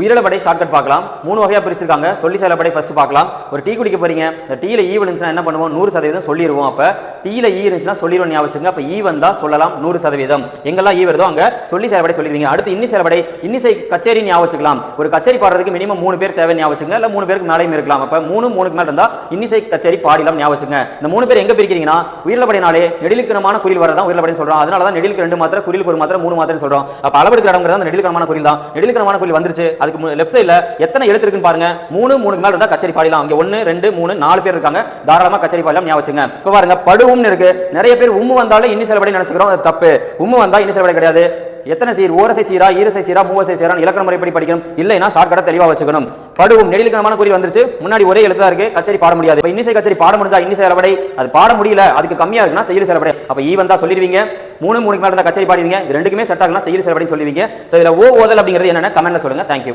உயிரிழப்படை shortcut பார்க்கலாம். மூணு வகையாக பிரிச்சிருக்காங்க. சொல்லி செயலப்படை ஃபஸ்ட்டு பார்க்கலாம். ஒரு டீ குடிக்க போறீங்க. இந்த டீல ஈ விழுந்துச்சுன்னா என்ன பண்ணுவோம்? நூறு சதவீதம் சொல்லிடுவோம் அப்போ டீல ஈ இருந்துச்சுன்னா சொல்லிடுவோம் ஞாபகம் அப்போ ஈ e வந்தா சொல்லலாம் நூறு சதவீதம். எங்கெல்லாம் ஈ வருதோ அங்க சொல்லி செயல்படை சொல்லிடுவீங்க அடுத்து இன்னி செயல்படை இன்னிசை கச்சேரி ஞாபகம் ஒரு கச்சேரி பாடுறதுக்கு மினிமம் மூணு பேர் தேவை ஞாபகம் இல்லை மூணு பேருக்கு மேலேயும் இருக்கலாம். அப்போ மூணு மூணுக்கு மேல இருந்தா இன்னிசை கச்சேரி பாடிலாம் ஞாபகம் இந்த மூணு பேர் எங்க பிரிக்கிறீங்கன்னா உயிரிழப்படைனாலே நெடிலுக்கிரமான குறில் வரதான் உயிரிழப்படைன்னு சொல்கிறோம் அதனால தான் நெடிலுக்கு ரெண்டு மாத்திரை குறிலுக்கு ஒரு மாத்திரை மூணு மாத்திரை சொல்றோம். அப்ப அளவெடுக்கிற இடங்கிறது அந்த நெடிலுக்கிரமான குறில் தான் நெடிலுக்கிரமான குறில் வந்துருச்சு. அதுக்கு லெஃப்ட் சைடுல எத்தனை எழுத்து இருக்குன்னு பாருங்க. மூணு மூணுக்கு மேலே இருந்தால் கச்சேரி பாடலாம் அங்க ஒன்னு ரெண்டு மூணு நாலு பேர் இருக்காங்க. தாராளமாக கச்சேரி பாடலாம் ஞாபகம் வச்சுங்க. இப்போ பாருங்க படுவும்னு இருக்கு. நிறைய பேர் உம்மு வந்தாலும் இன்னி செலவடை நினச்சிக்கிறோம். அது தப்பு. உம்மு வந்தா இன்னி செலவடை கிடையாது. எத்தனை சீர்? ஓரசை சீரா ஈரசை சீரா மூவசை சீரா இலக்கண முறைப்படி படிக்கணும்? இல்லைன்னா ஷார்ட்கட்டை தெளிவாக வச்சுக்கணும். படுவும் நெடிலுக்கணமான குறி வந்துருச்சு. முன்னாடி ஒரே எழுத்து தான் இருக்கு. கச்சேரி பாட முடியாது. இப்போ இன்னிசை கச்சேரி பாட முடிஞ்சா இன்னிசை செலவடை அது பாட முடியல. அதுக்கு கம்மியாக இருக்குன்னா செய்யுள் செலவடை அப்போ ஈ e வந்தால் சொல்லிடுவீங்க. மூணு மூணுக்கு மேலே இருந்தால் கச்சேரி பாடுவீங்க ரெண்டுக்குமே செட் ஆகுனா செய்யுள் செலவடைன்னு சொல்லுவீங்க ஸோ இதுல ஓ ஓதல் அப்படிங்கிறது என்னென்ன? கமெண்ட்டில் சொல்லுங்க. தேங்க்யூ